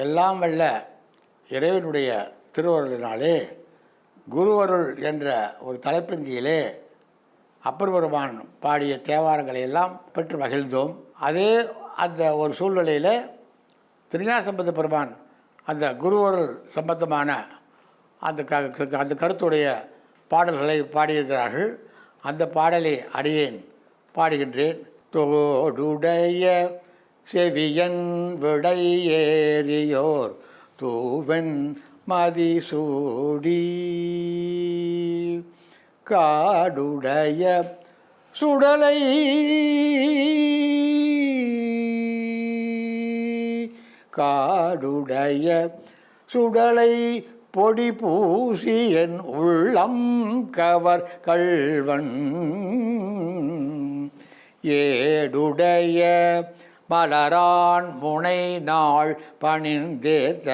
எல்லாம் வல்ல இறைவனுடைய திருவருளினாலே குருவருள் என்ற ஒரு தலைப்பின் கீழே அப்பர் பெருமான் பாடிய தேவாரங்களை எல்லாம் பெற்று மகிழ்ந்தோம். அதே அந்த ஒரு சூழ்நிலையில் திருஞான சம்பந்த பெருமான் அந்த குருவருள் சம்பந்தமான அந்த க க- அந்த கருத்துடைய பாடல்களை பாடியிருக்கிறார்கள். அந்த பாடலை அடியேன் பாடுகின்றேன். தோடுடைய செவியன் விடை ஏறியோர் தூவன் மதிசூடி. காடுடைய சுடலை காடுடைய சுடலை பொடி பூசி என் உள்ளம் கவர் கள்வன். ஏடுடைய மலரான் முனை நாள் பணிந்தேத்த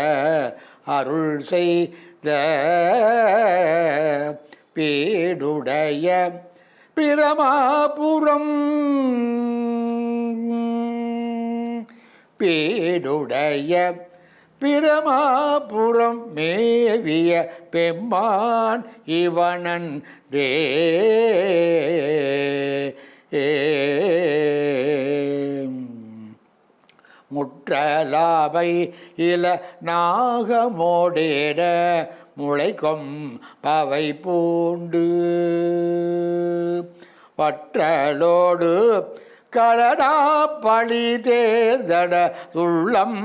அருள் செய்த பீடுடைய பிரமாபுரம். பீடுடைய பிரமாபுரம் மேவிய பெம்மான் இவனன் ரே ஏ முற்றலாவை இல நாகமோடேட முளைக்கும் பவை பூண்டு. வற்றலோடு கலடா பழி தேர்தட உள்ளம்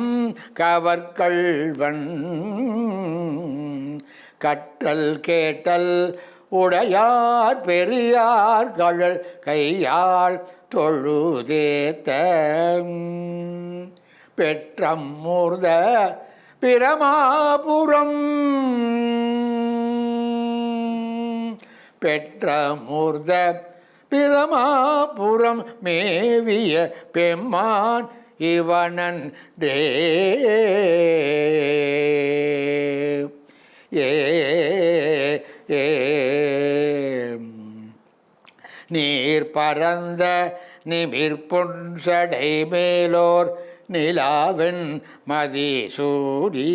கவர்கள்வன் கற்றல் கேட்டல் உடையார் பெரியார் கழல் கையால் தொழுதேத்த பெற்றம் மூர்த பிரமாபுரம். பெற்ற மூர்த பிரமாபுரம் மேவிய பெம்மான் இவனன் டே. ஏ நீர் பரந்த நிமிர் பொன் சடை மேலோர் நிலாவென் மதிசூடி.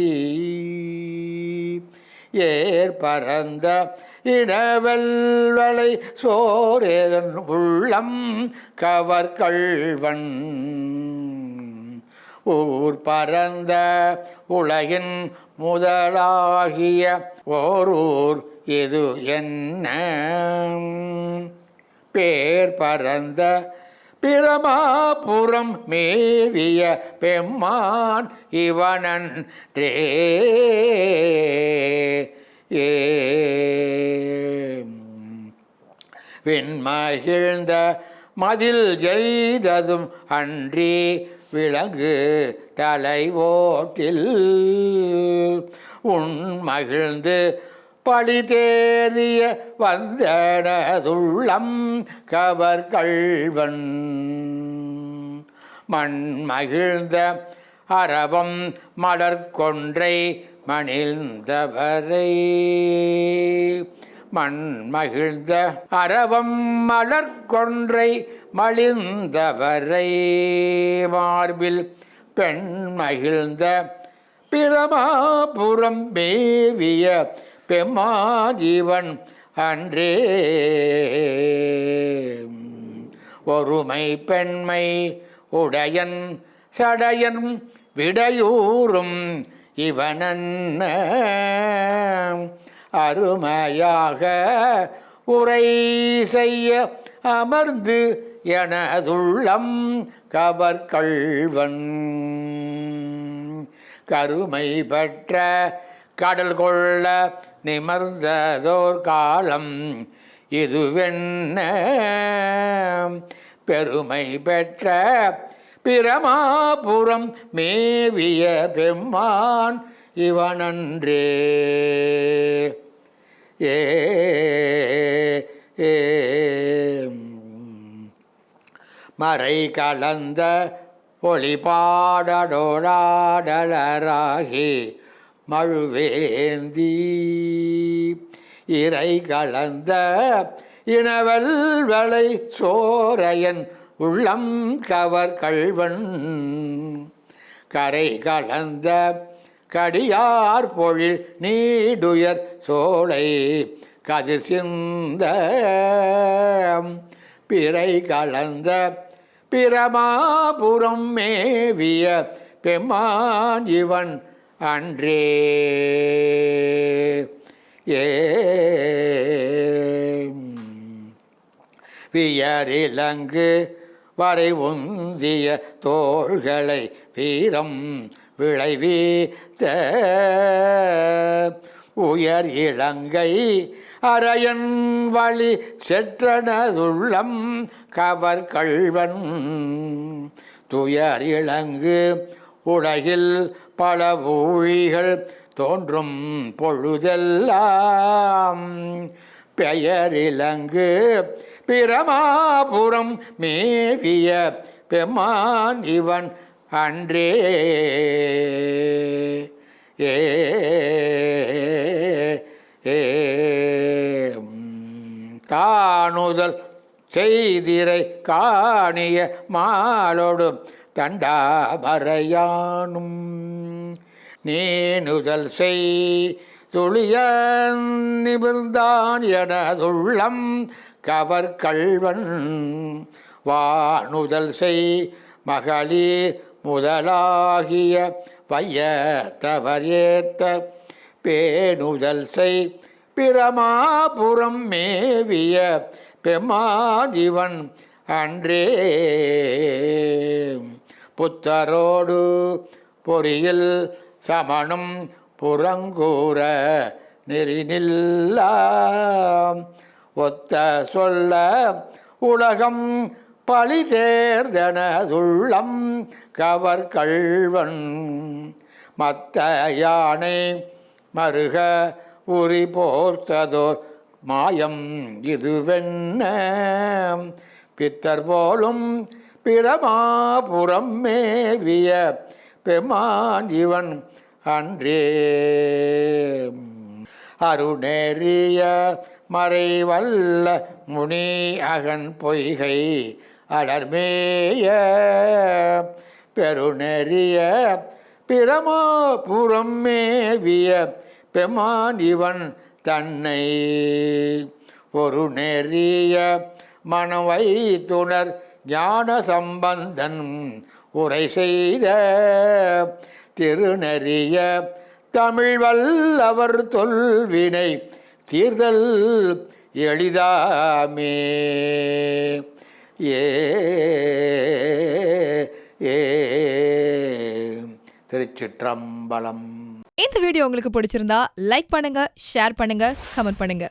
ஏர் பரந்த இனவெல்வளை சோரேதன் உள்ளம் கவர்கள்வன் ஊர் பரந்த உலகின் முதலாகிய ஓரூர் இது என்ன? பேர் பரந்த பிரமாபுரம் மேவிய பெம்மான் இவனன் ரே ஏ விண்மகிழ்ந்த மதில் எய்ததும் அன்றி விலங்கு தலை ஓட்டில். உன் மகிழ்ந்து பழி தேறிய வந்தனதுள்ளம் கவர் கள்வன். மண் மகிழ்ந்த அரவம் மலர்கொன்றை மணிழ்ந்தவரை. மண் மகிழ்ந்த அரவம் மலர்கொன்றை மலிந்தவரை மார்பில் பெண் மகிழ்ந்த பிரமாபுரம் மேவிய பெம்மாஜீவன் அன்றே. ஒருமை பெண்மை உடையன் சடையன் விடையூறும் இவனன்ன. அருமையாக உரை செய்ய அமர்ந்து எனதுள்ளம் கவர் கள்வன் கருமை பெற்ற கடல் கொள்ள நிமர்ந்ததோர் காலம் இதுவென்ன? பெருமை பெற்ற பிரமாபுரம் மேவிய பெம்மான் இவனன்றே. ஏ ஏ மறை கலந்த ஒளிபாடடோடாடலராகி மழுவேந்தி. இறை கலந்த இனவல்வளை சோரையன் உள்ளம் கவர் கல்வன் கரை கலந்த கடியார் பொழில் நீடுயர் சோலை கதிர் சிந்த. பிறை கலந்த பிரமாபுரம் மேவிய பெம்மான் இவன் அன்றே. ஏ. வியரிலங்கு வரை உந்திய தோள்களை வீரம் விளைவீத்த உயர் இலங்கை அரையன் வழி செற்றனதுள்ளம் கவர் கள்வன். துயர் இளங்கு உலகில் பல ஊழிகள் தோன்றும் பொழுதெல்லாம். பெயரிலங்கு பிரமாபுரம் மேவிய பெமான் இவன் அன்றே. ஏ தானுதல் செய்திரை காணிய மாலோடு தண்டாமரையானும் நீனுதல் செய் துளிய நிமிர்ந்தான் எனதுள்ளம் கவர் கள்வன் வானுதல் செய் மகளிர் முதலாகிய வையத்தவர் ஏத்த பேணுதல் செய் பிரமாபுரம் மேவிய பெம்மாதிவன் அன்றே. புத்தரோடு பொறியில் சமணம் புறங்கூற நெறிநில்லாம். ஒத்த சொல்ல உலகம் பழி தேர்தனதுள்ளம் கவர் கள்வன். மத்த யானை மருக உரி போர்த்ததோர் மாயம் இதுவென்ன? பித்தர் போலும் பிரமாபுரம் மேவிய பெமான் இவன் அன்றே. அருணேறிய மறைவல்ல முனி அகன் பொய்கை அலர்மேய. பெருநெறிய பிரமாபுரம் மேவிய பெமான் இவன் தன்னை. ஒரு நெறிய மனவை துணர் ஞான சம்பந்தன் உரை செய்த திருநெறிய தமிழ் வல்லவர் தொல்வினை தீர்தல் எளிதாமே. ஏ ஏ. திருச்சிற்றம்பலம். இந்த வீடியோ உங்களுக்கு பிடிச்சிருந்தா லைக் பண்ணுங்க ஷேர் பண்ணுங்க கமெண்ட் பண்ணுங்க.